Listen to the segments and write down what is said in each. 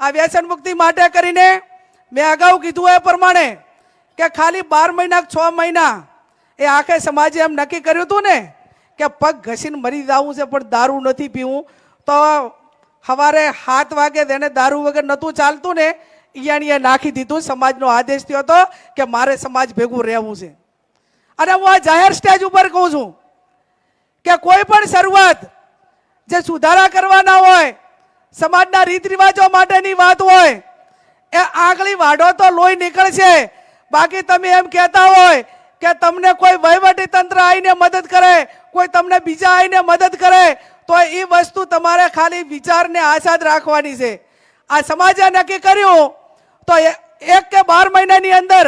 આ વ્યસન મુક્તિ માટે કરીને મેં અગાઉ કીધું એ પ્રમાણે કે ખાલી બાર મહિના છ મહિના એ આખે સમાજે એમ નક્કી કર્યું હતું ને કે પગ ઘસીને મરી જવું છે, પણ દારૂ નથી પીવું. તો સવારે સાત વાગે તેને દારૂ વગર નહોતું ચાલતું ને, ઈયાણીએ નાખી દીધું, સમાજનો આદેશ થયો હતો કે મારે સમાજ ભેગું રહેવું છે. અને હું આ જાહેર સ્ટેજ ઉપર કહું છું કે કોઈ પણ શરૂઆત જે સુધારા કરવાના હોય સમાજના રીત રિવાજો માટેની વાત હોય, એ આગળી વાઢો તો લોહી નીકળશે. બાકી તમે એમ કહેતા હોય કે તમને કોઈ વહીવટી તંત્ર આવીને મદદ કરે, કોઈ તમને બીજા આવીને મદદ કરે, તો એ વસ્તુ તમારે ખાલી વિચારને આસાદ રાખવાની છે. આ સમાજે નક્કી કર્યું તો એક કે બાર મહિનાની અંદર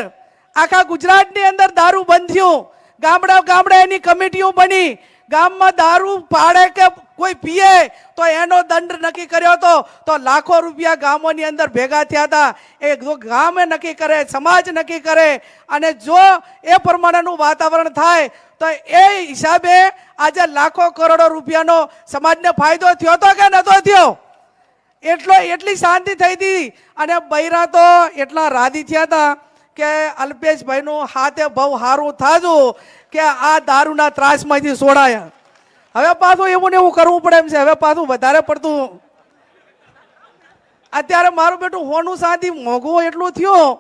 આખા ગુજરાતની અંદર દારૂ બંધ થયું. ગામડા ગામડા એની કમિટીઓ બની. ગામમાં દારૂ પાડે કે કોઈ પીએ તો એનો દંડ નક્કી કર્યો હતો. તો લાખો રૂપિયા ગામોની અંદર ભેગા થયા હતા. એ ગામે નક્કી કરે, સમાજ નક્કી કરે અને જો એ પ્રમાણેનું વાતાવરણ થાય, તો એ હિસાબે આજે લાખો કરોડો રૂપિયાનો સમાજને ફાયદો થયો તો કે નહોતો થયો? એટલો, એટલી શાંતિ થઈ હતી. અને બૈરા તો એટલા રાધી થયા હતા કે અલ્પેશભાઈનું હાથે બહુ સારું થાજું કે આ દારૂના ત્રાસમાંથી છોડાયા હવે પાછું એવું ને એવું કરવું પડે એમ છે. હવે પાછું વધારે પડતું અત્યારે મારું બેટું હોનું સાથી મોંઘું એટલું થયું.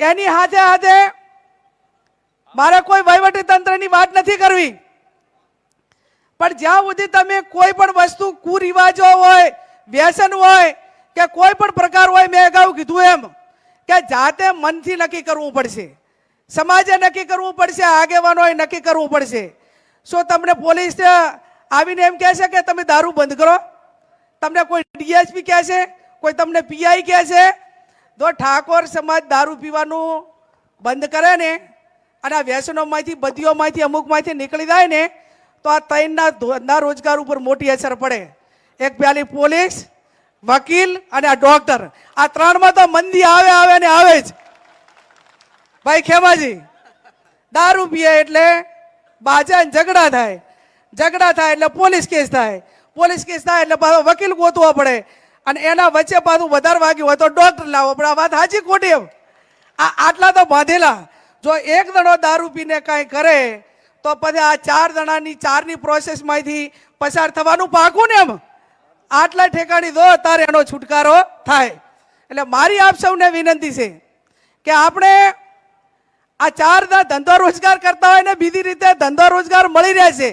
એની હાથે હાથે મારે કોઈ વહીવટી તંત્રની વાત નથી કરવી. પણ જ્યાં સુધી તમે કોઈ પણ વસ્તુ કુરિવાજો હોય, વ્યસન હોય કે કોઈ પણ પ્રકાર હોય, મેં અગાઉ કીધું એમ કે જાતે મનથી નક્કી કરવું પડશે. સમાજે નક્કી કરવું પડશે, આગેવાનોએ નક્કી કરવું પડશે. શું તમને પોલીસ આવીને એમ કહેશે કે તમે દારૂ બંધ કરો. તમને કોઈ ડીએસપી કહેશે કોઈ તમને પીઆઈ કહેશે તો ઠાકોર સમાજ દારૂ પીવાનું બંધ કરે ને, અને આ વ્યસનોમાંથી બધીઓમાંથી અમુકમાંથી નીકળી જાય ને, તો આ ત્રણના ધંધા રોજગાર ઉપર મોટી અસર પડે. એક પહેલી પોલીસ, વકીલ અને આ ડોક્ટર. આ ત્રણમાં તો મંદી આવે આવે ને આવે જ. ભાઈ ખેમાજી, દારૂ પીએ એટલે બાજા ઝઘડા થાય. ઝઘડા થાય એટલે પોલીસ કેસ થાય. પોલીસ કેસ થાય એટલે પાછો વકીલ ગોતવો પડે. અને એના વચ્ચે પાછું વધારે વાગ્યું હોય તો ડોક્ટર લાવવો પડે આ વાત સાચી ખોટી આ આટલા તો બાંધેલા. જો એક દડો દારૂ પીને કાંઈ કરે, તો પછી આ ચાર જણાની, ચારની પ્રોસેસમાંથી પસાર થવાનું પાકું ને એમ. આટલા ઠેકાણી દો, તારે એનો છુટકારો થાય. એટલે મારી આપ સૌને વિનંતી છે કે આપણે આ ચાર ના ધંધો રોજગાર કરતા હોય ને બીજી રીતે ધંધો રોજગાર મળી રહે છે.